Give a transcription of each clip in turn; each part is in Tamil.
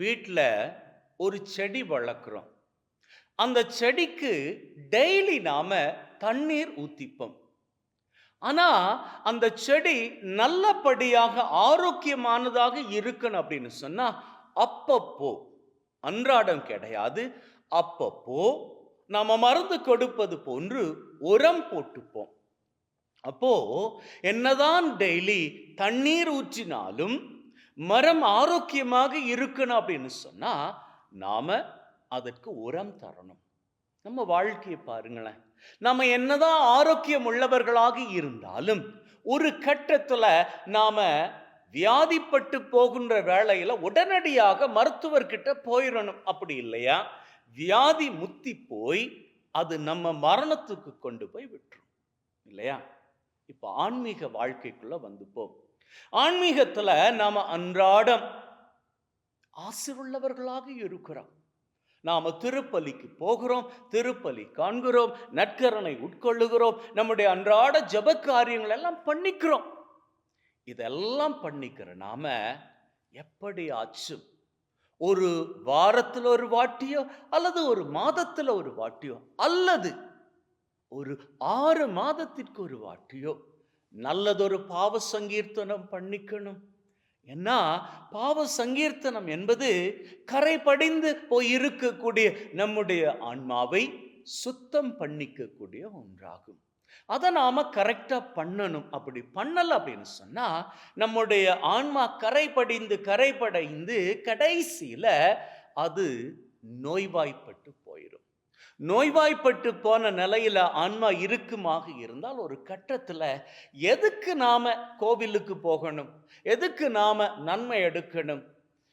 வீட்டில் ஒரு செடி வளர்க்குறோம். அந்த செடிக்கு டெய்லி நாம் தண்ணீர் ஊற்றிப்போம் ஆனால் அந்த செடி நல்லபடியாக ஆரோக்கியமானதாக இருக்கணும் அப்படின்னு சொன்னால் அப்பப்போ அன்றாடம் கிடையாது அப்பப்போ நம்ம மருந்து கொடுப்பது போன்று உரம் போட்டுப்போம். அப்போ என்னதான் டெய்லி தண்ணீர் ஊற்றினாலும் மரம் ஆரோக்கியமாக இருக்கணும் அப்படின்னு சொன்னால் நாம் அதற்கு உரம் தரணும். நம்ம வாழ்க்கையை பாருங்களேன். நம்ம என்னதான் ஆரோக்கியம் உள்ளவர்களாக இருந்தாலும் ஒரு கட்டத்தில் நாம் வியாதிப்பட்டு போகின்ற வேளையில் உடனடியாக மருத்துவர்கிட்ட போயிடணும். அப்படி இல்லையா? வியாதி முத்தி போய் அது நம்ம மரணத்துக்கு கொண்டு போய் விட்டுரும். இல்லையா? இப்போ ஆன்மீக வாழ்க்கைக்குள்ள வந்துப்போம் ஆன்மீகத்துல நாம அன்றாடம் ஆசிருள்ளவர்களாக இருக்கிறோம். நாம திருப்பலிக்கு போகிறோம் திருப்பலி காண்கிறோம் நற்கரனை உட்கொள்ளுகிறோம் நம்முடைய அன்றாட ஜப காரியங்கள் எல்லாம் பண்ணிக்கிறோம். இதெல்லாம் பண்ணிக்கிற நாம எப்படி ஆச்சும் ஒரு வாரத்துல ஒரு வாட்டியோ அல்லது ஒரு மாதத்துல ஒரு வாட்டியோ அல்லது ஒரு ஆறு மாதத்திற்கு ஒரு வாட்டியோ நல்லதொரு பாவ சங்கீர்த்தனம் பண்ணிக்கணும். என்ன பாவ சங்கீர்த்தனம் என்பது கரை படிந்து போய் இருக்கக்கூடிய நம்முடைய ஆன்மாவை சுத்தம் பண்ணிக்கக்கூடிய ஒன்றாகும். அதை நாம கரெக்டாக பண்ணணும். அப்படி பண்ணல அப்படின்னு சொன்னால் நம்முடைய ஆன்மா கரை படிந்து கரை படைந்து கடைசியில் அது நோய்வாய்ப்பட்டு நோய்வாய்ப்பட்டு போன நிலையில ஆன்மா இருக்குமாக இருந்தால் ஒரு கட்டத்துல எதுக்கு நாம கோவிலுக்கு போகணும்? எதுக்கு நாம நன்மை எடுக்கணும்?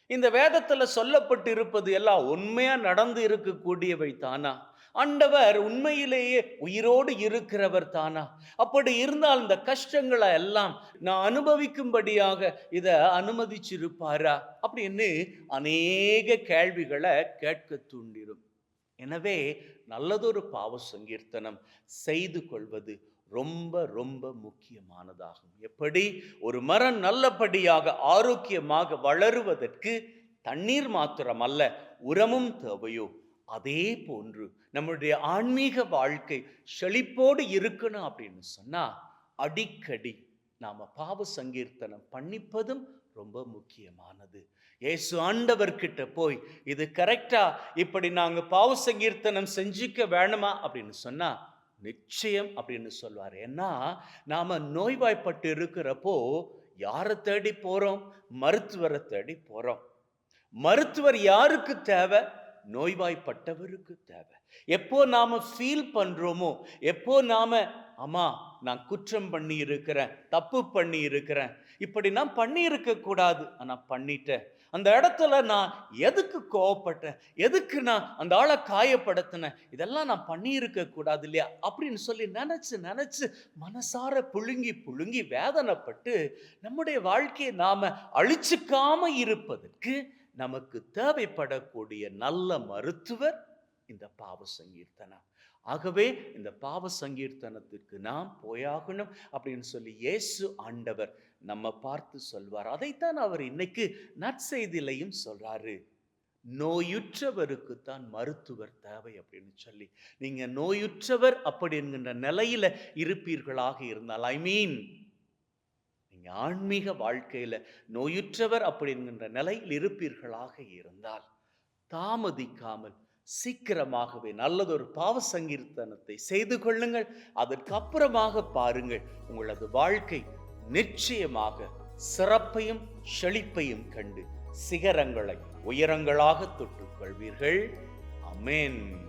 இந்த வேதத்துல சொல்லப்பட்டு இருப்பது எல்லாம் உண்மையா நடந்து இருக்கக்கூடியவை தானா? ஆண்டவர் உண்மையிலேயே உயிரோடு இருக்கிறவர் தானா? அப்படி இருந்தால் இந்த கஷ்டங்களை எல்லாம் நான் அனுபவிக்கும்படியாக இதை அனுமதிச்சிருப்பாரா? அப்படின்னு அநேக கேள்விகளை கேட்க தூண்டிடும். எனவே நல்லதொரு பாவ சங்கீர்த்தனம் செய்து கொள்வது ரொம்ப ரொம்ப முக்கியமானதாகும். எப்படி? ஒரு மரம் நல்லபடியாக ஆரோக்கியமாக வளருவதற்கு தண்ணீர் மாத்திரம் அல்ல உரமும் தேவையோ? அதே போன்று நம்முடைய ஆன்மீக வாழ்க்கை செழிப்போடு இருக்கணும் அப்படின்னு சொன்னா அடிக்கடி நாம் பாவ சங்கீர்த்தனம் பண்ணிப்பதும் ரொம்ப முக்கியமானது. ஏசு ஆண்டவர்கிட்ட போய் இது கரெக்டா இப்படி நாங்கள் பாவ சங்கீர்த்தனம் செஞ்சுக்க வேணுமா? அப்படின்னு சொன்னால் நிச்சயம் அப்படின்னு சொல்வார் ஏன்னா நாம் நோய்வாய்ப்பட்டு இருக்கிறப்போ யாரை தேடி போகிறோம் மருத்துவரை தேடி போகிறோம் மருத்துவர் யாருக்கு தேவை? நோய்வாய்ப்பட்டவருக்கு தேவை. எப்போ நாம ஃபீல் பண்றோமோ எப்போ நாம அம்மா நான் குற்றம் பண்ணி இருக்கிறேன் தப்பு பண்ணி இருக்கிறேன் இப்படி நான் பண்ணியிருக்க கூடாது ஆனால் பண்ணிட்டேன். அந்த இடத்துல நான் எதுக்கு கோவப்பட்டேன்? எதுக்கு நான் அந்த ஆளை காயப்படுத்தினேன்? இதெல்லாம் நான் பண்ணியிருக்க கூடாது இல்லையா? அப்படின்னு சொல்லி நினைச்சு நினச்சி மனசார புழுங்கி புழுங்கி வேதனைப்பட்டு நம்முடைய வாழ்க்கையை நாம அழிச்சுக்காம இருப்பதற்கு நமக்கு தேவைப்படக்கூடிய நல்ல மருத்துவர் இந்த பாவ சங்கீர்த்தனம் ஆகவே இந்த பாவ சங்கீர்த்தனத்திற்கு நாம் போயாகணும் அப்படின்னு சொல்லி இயேசு ஆண்டவர் நம்ம பார்த்து சொல்வார். அதைத்தான் அவர் இன்னைக்கு நற்செய்திலையும் சொல்றாரு. நோயுற்றவருக்கு தான் மருத்துவர் தேவை அப்படின்னு சொல்லி. நீங்க நோயுற்றவர் அப்படி என்கின்ற நிலையில இருப்பீர்களாக இருந்தால் ஐ மீன் ஆன்மீக வாழ்க்கையில நோயுற்றவர் அப்படிங்கிற நிலையில் இருப்பீர்களாக இருந்தால் தாமதிக்காமல் சீக்கிரமாகவே நல்லதொரு பாவ சங்கீர்த்தனத்தை செய்து கொள்ளுங்கள். அதற்கு அப்புறமாக பாருங்கள் உங்களது வாழ்க்கை நிச்சயமாக சிறப்பையும் செழிப்பையும் கண்டு சிகரங்களை உயரங்களாக தொட்டுக் கொள்வீர்கள். அமேன்.